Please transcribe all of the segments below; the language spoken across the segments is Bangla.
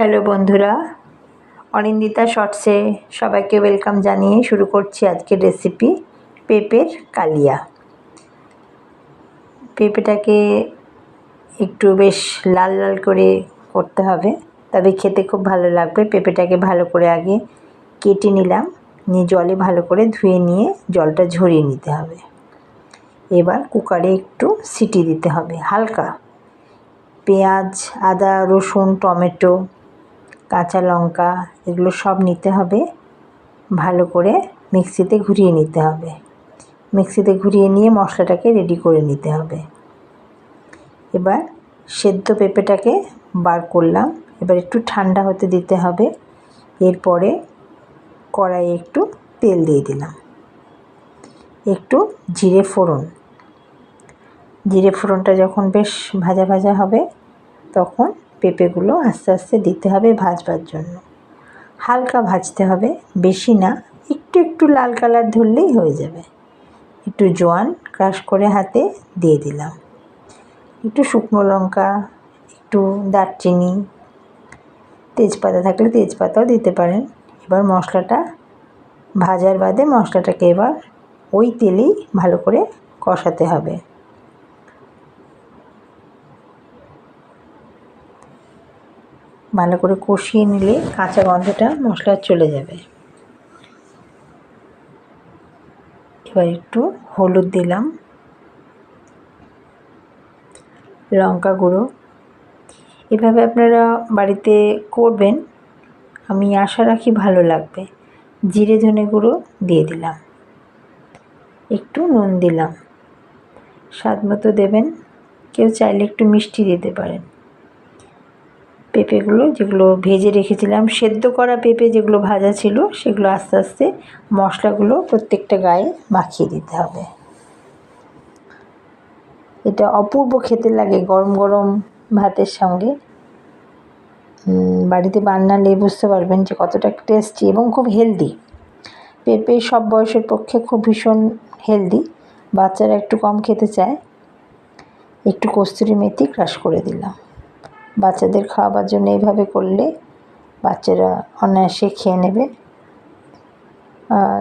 হ্যালো বন্ধুরা, অনিন্দিতা শর্টসে সবাইকে ওয়েলকাম জানিয়ে শুরু করছি আজকের রেসিপি পেঁপের কালিয়া। পেঁপেটাকে একটু বেশ লাল লাল করে করতে হবে, তবে খেতে খুব ভালো লাগবে। পেঁপেটাকে ভালো করে আগে কেটে নিলাম, নিয়ে জলে ভালো করে ধুয়ে নিয়ে জলটা ঝরিয়ে নিতে হবে। এবার কুকারে একটু সিটি দিতে হবে, হালকা। পেঁয়াজ, আদা, রসুন, টমেটো কাঁচা লঙ্কা, এগুলো সব নিতে হবে। ভালো করে মিক্সিতে ঘুরিয়ে নিতে হবে। মিক্সিতে ঘুরিয়ে নিয়ে মশলাটাকে রেডি করে নিতে হবে। এবার সেদ্ধ পেঁপেটাকে বার করলাম। এবার একটু ঠান্ডা হতে দিতে হবে। এরপরে কড়াইয়ে একটু তেল দিয়ে দিলাম। একটু জিরে ফোড়ন। জিরে ফোড়নটা যখন বেশ ভাজা ভাজা হবে, তখন পেঁপেগুলো আস্তে আস্তে দিতে হবে ভাজবার জন্য। হালকা ভাজতে হবে, বেশি না, একটু একটু লাল কালার ধরলেই হয়ে যাবে। একটু জোয়ান ক্রাশ করে হাতে দিয়ে দিলাম। একটু শুকনো লঙ্কা, একটু দারচিনি, তেজপাতা থাকলে তেজপাতাও দিতে পারেন। এবার মশলাটা, ভাজার বাদে মশলাটাকে এবার ওই তেলেই ভালো করে কষাতে হবে। ভালো করে কষিয়ে নিলে কাঁচা গন্ধটা মশলার চলে যাবে। এবার একটু হলুদ দিলাম। লঙ্কা গুঁড়ো। এভাবে আপনারা বাড়িতে করবেন, আমি আশা রাখি ভালো লাগবে। জিরে ধনে গুঁড়ো দিয়ে দিলাম। একটু নুন দিলাম। স্বাদ মতো দেবেন। কেউ চাইলে একটু মিষ্টি দিতে পারেন। পেঁপেগুলো যেগুলো ভেজে রেখেছিলাম, সেদ্ধ করা পেঁপে যেগুলো ভাজা ছিল, সেগুলো আস্তে আস্তে মশলাগুলো প্রত্যেকটা গায়ে মাখিয়ে দিতে হবে। এটা অপূর্ব খেতে লাগে গরম গরম ভাতের সঙ্গে। বাড়িতে বানালে বুঝতে পারবেন যে কতটা টেস্টি এবং খুব হেলদি পেঁপে সব বয়সের পক্ষে খুব ভীষণ হেলদি বাচ্চারা একটু কম খেতে চায়। একটু কস্তুরি মেথি ক্রাশ করে দিলাম। বাচ্চাদের খাওয়াবার জন্য এইভাবে করলে বাচ্চারা অনায়াসে খেয়ে নেবে।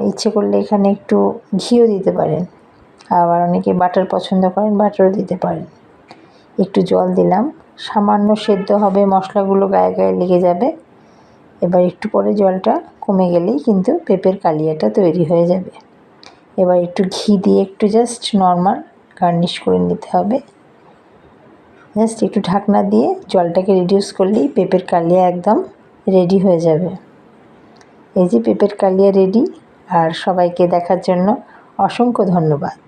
ইচ্ছে করলে এখানে একটু ঘিও দিতে পারেন। আবার অনেকে বাটার পছন্দ করেন, বাটারও দিতে পারেন। একটু জল দিলাম। সামান্য সেদ্ধ হবে, মশলাগুলো গায়ে গায়ে লেগে যাবে। এবার একটু পরে জলটা কমে গেলেই কিন্তু পেঁপের কালিয়াটা তৈরি হয়ে যাবে। এবার একটু ঘি দিয়ে একটু জাস্ট নর্মাল গার্নিশ করে নিতে হবে। জাস্ট একটু ঢাকনা দিয়ে জলটাকে রিডিউস করলেই পেঁপের কালিয়া একদম রেডি হয়ে যাবে। এই যে পেঁপের কালিয়া রেডি আর সবাইকে দেখার জন্য অসংখ্য ধন্যবাদ।